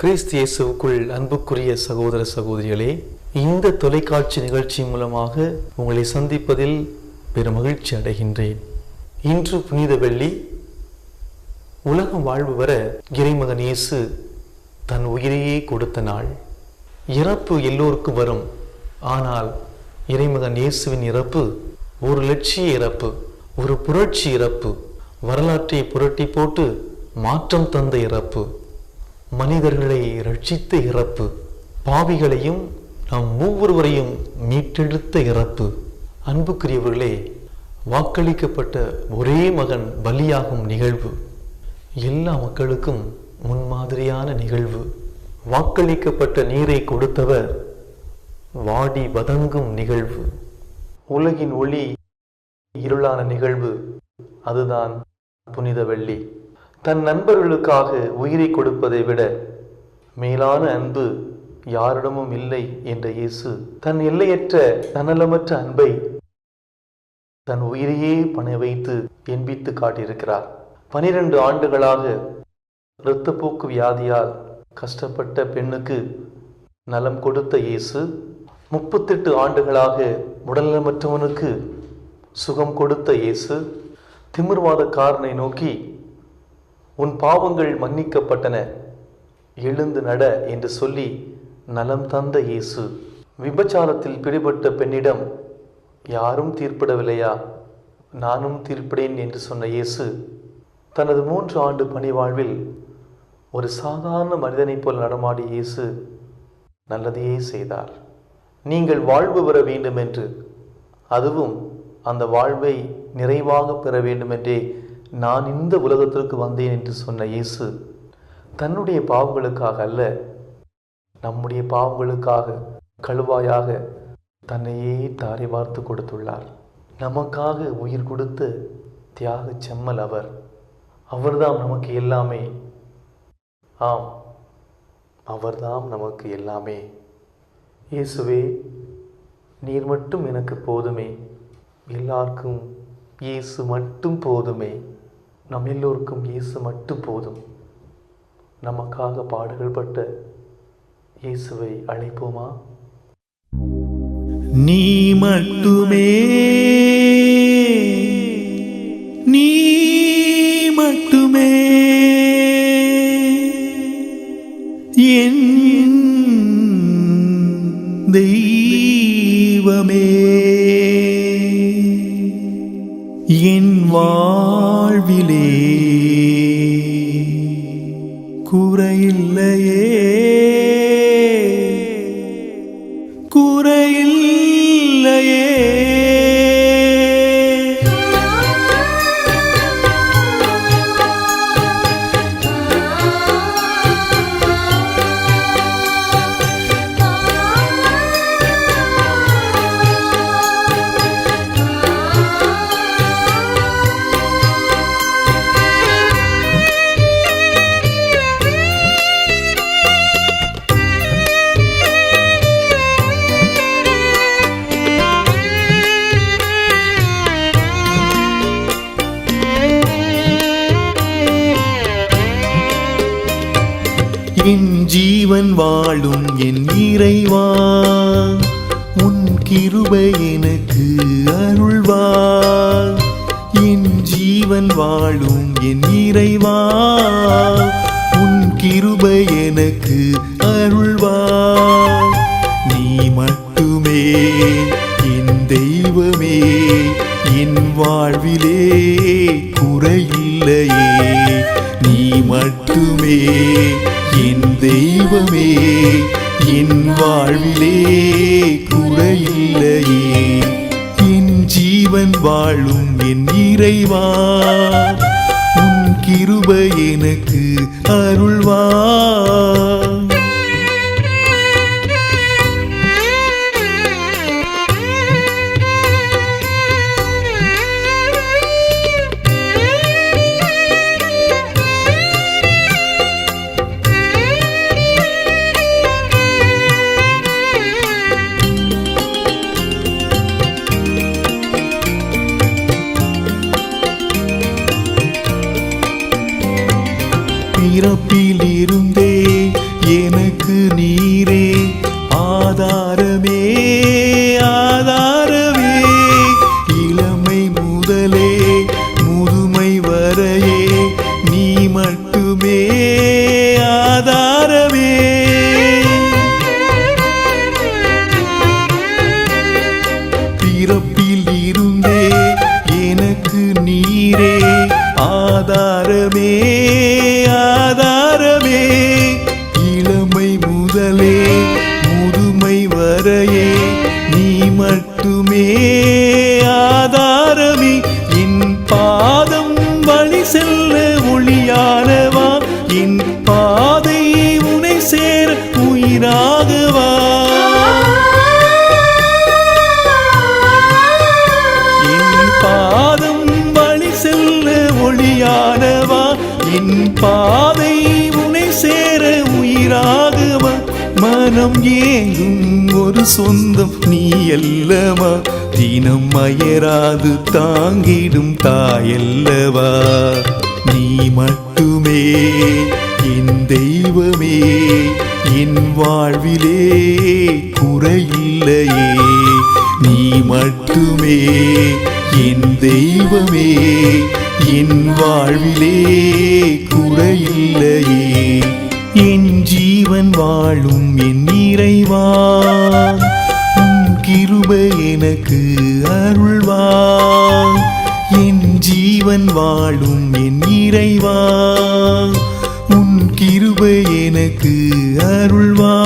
கிறிஸ்து இயேசுக்குள் அன்புக்குரிய சகோதர சகோதரிகளே இந்த தொலைக்காட்சி நிகழ்ச்சி மூலமாக உங்களை சந்திப்பதில் பெரும் மகிழ்ச்சி அடைகின்றேன். இன்று புனித வெள்ளி உலகம் வாழ்வு வர இறைமகன் இயேசு தன் உயிரையே கொடுத்த நாள். இறப்பு எல்லோருக்கும் வரும். ஆனால் இறைமகன் இயேசுவின் இறப்பு ஒரு லட்சிய இறப்பு ஒரு புரட்சி இறப்பு வரலாற்றை புரட்டி போட்டு மாற்றம் தந்த இறப்பு. மனிதர்களை ரட்சித்த இறப்பு பாவிகளையும் நாம் ஒவ்வொருவரையும் மீட்டெடுத்த இறப்பு. அன்புக்குரியவர்களே வாக்களிக்கப்பட்ட ஒரே மகன் பலியாகும் நிகழ்வு. எல்லா மக்களுக்கும் முன்மாதிரியான நிகழ்வு. வாக்களிக்கப்பட்ட நீரை கொடுத்தவர் வாடி வதங்கும் நிகழ்வு. உலகின் ஒளி இருளான நிகழ்வு. அதுதான் புனித வெள்ளி. தன் நண்பர்களுக்காக உயிரை கொடுப்பதை விட மேலான அன்பு யாரிடமும் இல்லை என்ற இயேசு தன் எல்லையற்ற தன்னலமற்ற அன்பை தன் உயிரையே பண வைத்து என்பித்து காட்டியிருக்கிறார். பனிரெண்டு ஆண்டுகளாக இரத்தப்போக்கு வியாதியால் கஷ்டப்பட்ட பெண்ணுக்கு நலம் கொடுத்த இயேசு முப்பத்தெட்டு ஆண்டுகளாக உடல்நலமற்றவனுக்கு சுகம் கொடுத்த இயேசு திமிர்வாதக்காரனை நோக்கி உன் பாவங்கள் மன்னிக்கப்பட்டன. எழுந்து நட என்று சொல்லி நலம் தந்த இயேசு. விபச்சாரத்தில் பிடிபட்ட பெண்ணிடம் யாரும் தீர்ப்பிடவில்லையா? நானும் தீர்ப்பிடேன் என்று சொன்ன இயேசு தனது மூன்று ஆண்டு பணிவாழ்வில் ஒரு சாதாரண மனிதனைப் போல் நடமாடி இயேசு நல்லதையே செய்தார். நீங்கள் வாழ்வு பெற வேண்டும் என்று அதுவும் அந்த வாழ்வை நிறைவாக பெற வேண்டுமென்றே நான் இந்த உலகத்திற்கு வந்தேன் என்று சொன்ன இயேசு தன்னுடைய பாவங்களுக்காக அல்ல நம்முடைய பாவங்களுக்காக கழுவாயாக தன்னையே தாரை வார்த்து கொடுத்துள்ளார். நமக்காக உயிர் கொடுத்த தியாக செம்மல் அவர். அவர்தான் நமக்கு எல்லாமே. ஆம் அவர்தான் நமக்கு எல்லாமே. இயேசுவே நீர் மட்டும் எனக்கு போதுமே. எல்லாருக்கும் இயேசு மட்டும் போதுமே. நம் எல்லோருக்கும் இயேசு மட்டும் போதும். நமக்காக பாடுகள் பட்ட இயேசுவை அழைப்போமா? நீ மட்டுமே இறைவா உன் கிருபை எனக்கு அருள்வார் என் ஜீவன் வாழும் என் இறைவா உன் கிருபை எனக்கு அருள்வார் நீ மட்டுமே என் தெய்வமே என் வாழ்விலே குறையில்லையே. நீ மட்டுமே என் தெய்வமே என் வாழ்விலே குறையில்லையே. என் ஜீவன் வாழும் என் இறைவா. உன் கிருபை எனக்கு அருள்வா மனம் ஏங்கும் ஒரு சொந்தம் நீ அல்லவா? தினம் அயராது தாங்கிடும் தாயல்லவா நீ மட்டுமே என் தெய்வமே என் வாழ்விலே குறையில்லையே. நீ மட்டுமே என் தெய்வமே என் வாழ்விலே குறையில்லையே. ஜீவன் வாழும் என் இறைவா. கிருப எனக்கு அருள்வா. என் ஜீவன் வாழும் என் இறைவா. உன் கிருப எனக்கு அருள்வா.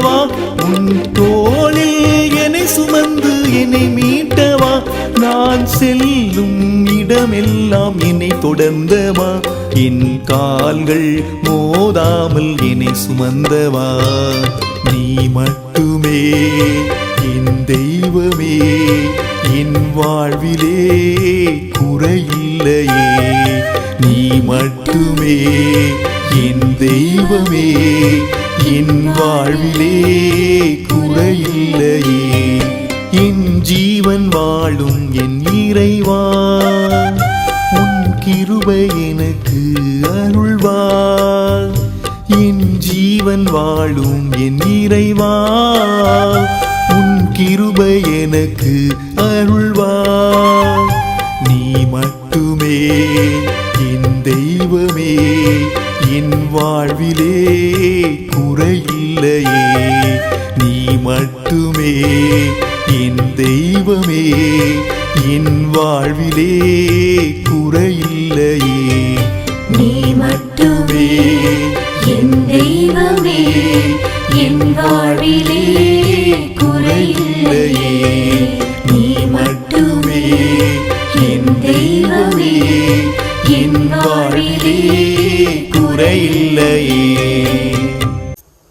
மீட்டவா? உன் தோளில் என்னை சுமந்து என்னை மீட்டவா? நான் செல்லும் இடமெல்லாம் என்னை தொடர்ந்தவா? என் கால்கள் மோதாமல் என்னை சுமந்தவா? நீ மட்டுமே என் தெய்வமே என் வாழ்விலே குறையில்லையே. நீ மட்டுமே தெய்வமே என் வாழ்விலே குறையில்லையே. என் ஜீவன் வாழும் என் இறைவா உன் கிருபை எனக்கு அருள்வாள் என் ஜீவன் வாழும் என் இறைவா உன் கிருபை எனக்கு அருள்வா. நீ மட்டுமே என் தெய்வமே என் வாழ்விலே குறையில்லையே. நீ மட்டுமே என் தெய்வமே. என் வாழ்விலே குறையில்லையே. நீ மட்டுமே என் தெய்வமே. என் வாழ்விலே குறையில்லையே. நீ மட்டுமே என் தெய்வம்.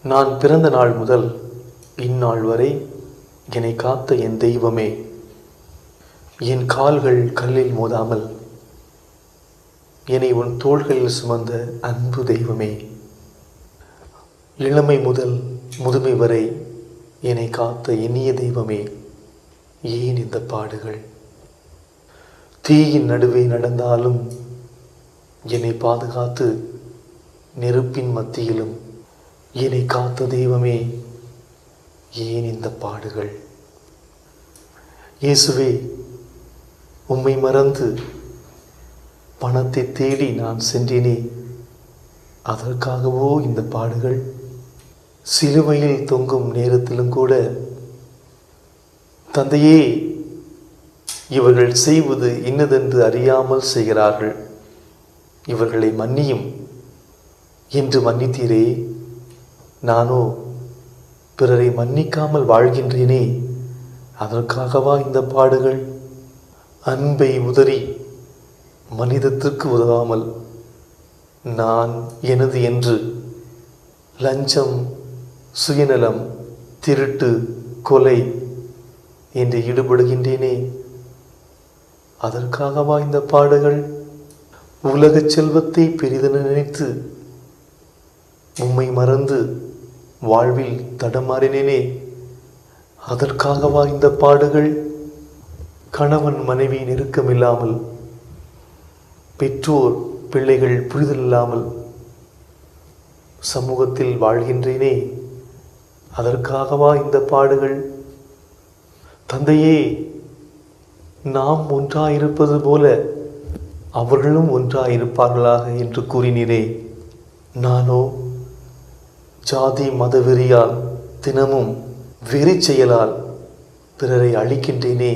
நான் பிறந்த நாள் முதல் இந்நாள் வரை என்னை காத்த என் தெய்வமே. என் கால்கள் கல்லில் மோதாமல் என்னை உன் தோள்களில் சுமந்த அன்பு தெய்வமே. இளமை முதல் முதுமை வரை என்னை காத்த இனிய தெய்வமே. ஏன் இந்த பாடுகள்? தீயின் நடுவே நடந்தாலும் என்னை பாதுகாத்து நெருப்பின் மத்தியிலும் என்னை காத்த தெய்வமே ஏன் இந்த பாடுகள்? இயேசுவே உம்மை மறந்து பணத்தை தேடி நான் சென்றேனே அதற்காகவோ இந்த பாடுகள்? சிலுவையில் தொங்கும் நேரத்திலும் கூட தந்தையே இவர்கள் செய்வது இன்னதென்று அறியாமல் செய்கிறார்கள். இவர்களை மன்னியும். என்று மன்னித்தீரே. நானோ பிறரை மன்னிக்காமல் வாழ்கின்றேனே அதற்காகவா இந்த பாடுகள்? அன்பை உதறி மனிதத்திற்கு உதவாமல் நான் எனது என்று லஞ்சம் சுயநலம் திருட்டு கொலை என்று ஈடுபடுகின்றேனே அதற்காகவா இந்த பாடுகள்? உலகச் செல்வத்தை பெரிதென நினைத்து உம்மை மறந்து வாழ்வில் தடமாறினேனே. அதற்காகவா இந்த பாடுகள்? கணவன் மனைவி நெருக்கமில்லாமல் பெற்றோர் பிள்ளைகள் புரிதல் இல்லாமல் சமூகத்தில் வாழ்கின்றேனே. அதற்காகவா இந்த பாடுகள்? தந்தையே நாம் ஒன்றாயிருப்பது போல அவர்களும் ஒன்றாயிருப்பார்களாக என்று கூறினீரே. நானோ ஜாதி மதவெறியால் தினமும் வெறி செயலால் பிறரை அழிக்கின்றேனே.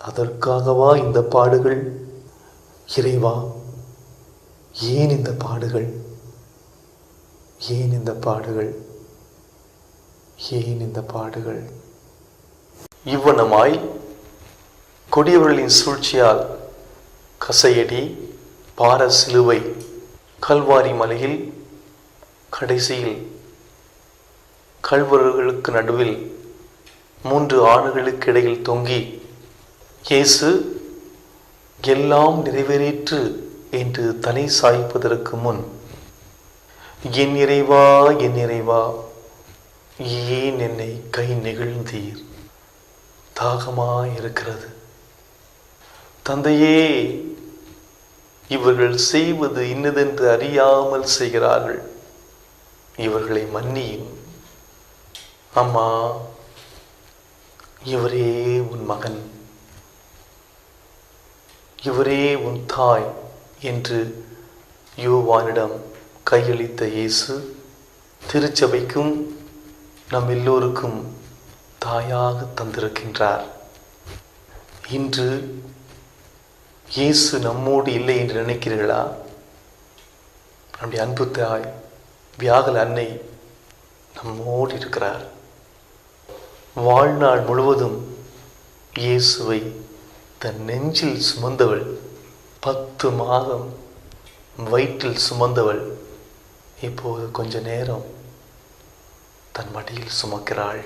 அதற்காகவா இந்த பாடுகள்? இறைவா ஏன் இந்த பாடுகள்? ஏன் இந்த பாடுகள்? ஏன் இந்த பாடுகள்? இவ்வனமாய் கொடியவர்களின் சூழ்ச்சியால் கசையடி பார சிலுவை கல்வாரி மலையில் கடைசியில் கழுவர்களுக்கு நடுவில் மூன்று ஆணுகளுக்கு இடையில் தொங்கி இயேசு எல்லாம் நிறைவேறிற்று என்று தலை சாய்ப்பதற்கு முன் என் இறைவா என் இறைவா ஏன் என்னை கை நெகிழ்ந்தீர்? தாகமாயிருக்கிறது. தந்தையே இவர்கள் செய்வது இன்னதென்று அறியாமல் செய்கிறார்கள். இவர்களை மன்னியும். அம்மா இவரே உன் மகன். இவரே உன் தாய் என்று யோவானிடம் கையளித்த இயேசு திருச்சபைக்கும் நம் எல்லோருக்கும் தாயாக தந்திருக்கின்றார். இன்று இயேசு நம்மோடு இல்லை என்று நினைக்கிறீர்களா? நம்முடைய அன்பு தாய் வியாகல அன்னை நம்மோடு இருக்கிறார். வாழ்நாள் முழுவதும் இயேசுவை தன் நெஞ்சில் சுமந்தவள் பத்து மாதம் வயிற்றில் சுமந்தவள் இப்போது கொஞ்ச நேரம் தன் மடியில் சுமக்கிறாள்.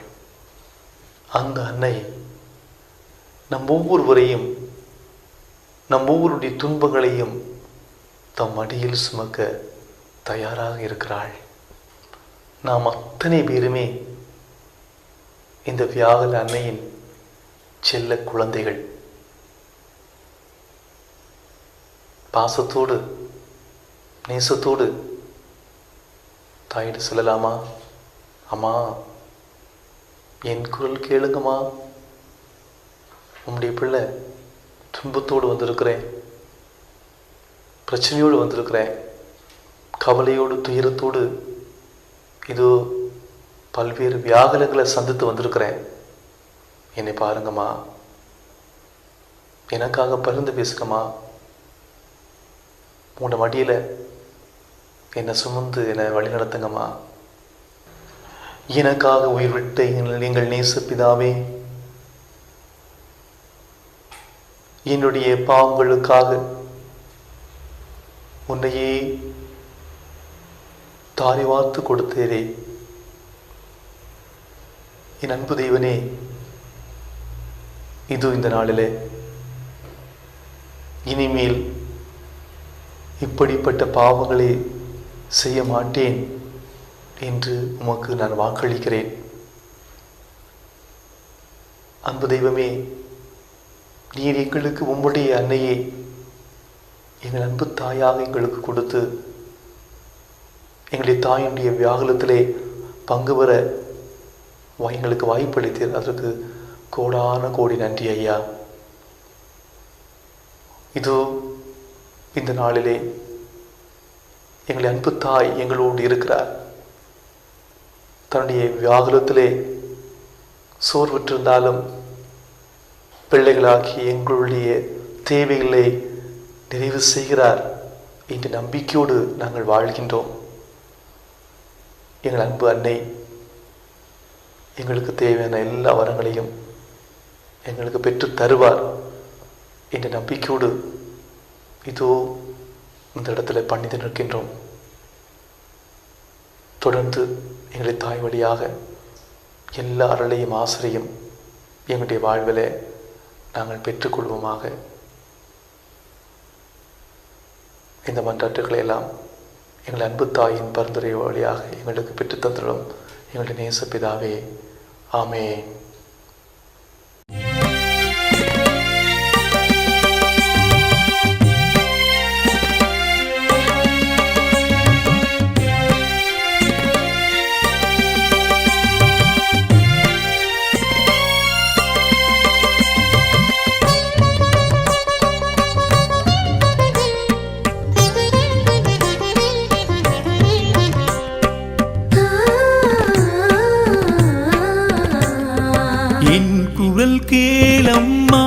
அந்த அன்னை நம் ஒவ்வொருவரையும் நம் ஒவ்வொருடைய துன்பங்களையும் தம் மடியில் சுமக்க தயாராக இருக்கிறாள். நாம் அத்தனை பேருமே இந்த வியாகல அன்னையின் செல்ல குழந்தைகள். பாசத்தோடு நேசத்தோடு தாயிட்டு சொல்லலாமா? அம்மா என் குரல் கேளுங்கம்மா. உம்முடைய பிள்ளை துன்பத்தோடு வந்திருக்கிறேன். பிரச்சனையோடு வந்திருக்கிறேன். கவலையோடு துயரத்தோடு இதோ பல்வேறு வியாகுலங்களை சந்தித்து வந்திருக்கிறேன். என்னை பாருங்கம்மா. எனக்காக பகிர்ந்து பேசுங்கம்மா. உங்களோட மடியில் என்னை சுமந்து என்னை வழி நடத்துங்கம்மா எனக்காக உயிர் விட்ட எங்கள் நேச பிதாவே என்னுடைய பாவங்களுக்காக உன்னையே தாரை வார்த்து கொடுத்தேரே. என் அன்பு தெய்வனே இது இந்த நாளிலே இனிமேல் இப்படிப்பட்ட பாவங்களை செய்ய மாட்டேன் என்று உமக்கு நான் வாக்களிக்கிறேன். அன்பு தெய்வமே நீர் எங்களுக்கு உம்முடைய அன்னையே எங்கள் அன்பு தாயாக எங்களுக்கு கொடுத்து எங்களுடைய தாயினுடைய வியாகுலத்திலே பங்கு பெற வா- எங்களுக்கு வாய்ப்பளித்தீர். அதற்கு கோடான கோடி நன்றி ஐயா. இதோ இந்த நாளிலே எங்களை அன்பு தாய் எங்களோடு இருக்கிறார். தன்னுடைய வியாகுலத்திலே சோர்வுற்றிருந்தாலும் பிள்ளைகளாகி எங்களுடைய தேவைகளை நிறைவு செய்கிறார். என்ற நம்பிக்கையோடு நாங்கள் வாழ்கின்றோம். எங்கள் அன்பு அன்னை எங்களுக்கு தேவையான எல்லா வரங்களையும் எங்களுக்கு பெற்று தருவார் என்ற நம்பிக்கையோடு இதோ இந்த இடத்துல பணிந்து நிற்கின்றோம். தொடர்ந்து எங்களை தாய் வழியாக எல்லா அருளையும் ஆசிரியும் எங்களுடைய வாழ்வில் நாங்கள் பெற்றுக்கொள்வோமாக இந்த மன்றாட்டுகளை எல்லாம் எங்கள் அன்பு தாயின் பரிந்துரை வழியாக எங்களுக்கு பெற்றுத்தந்துடும் எங்களுடைய நேச பிதாவே. ஆமே கேளம்மா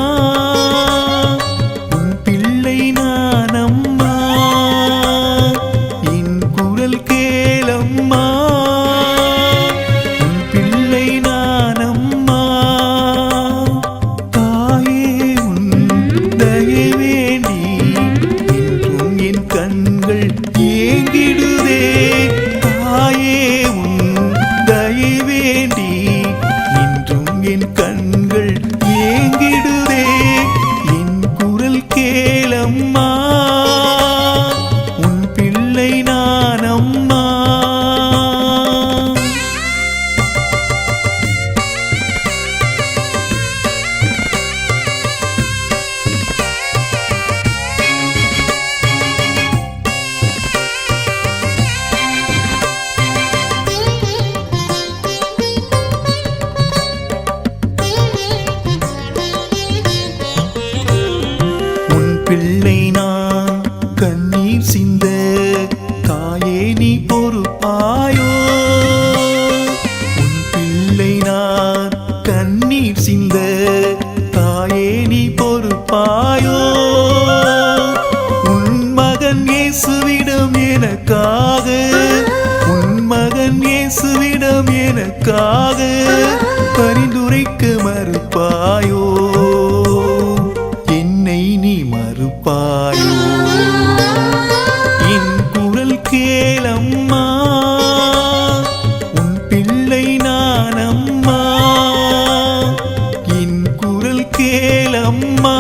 என் குரல் கேளம்மா.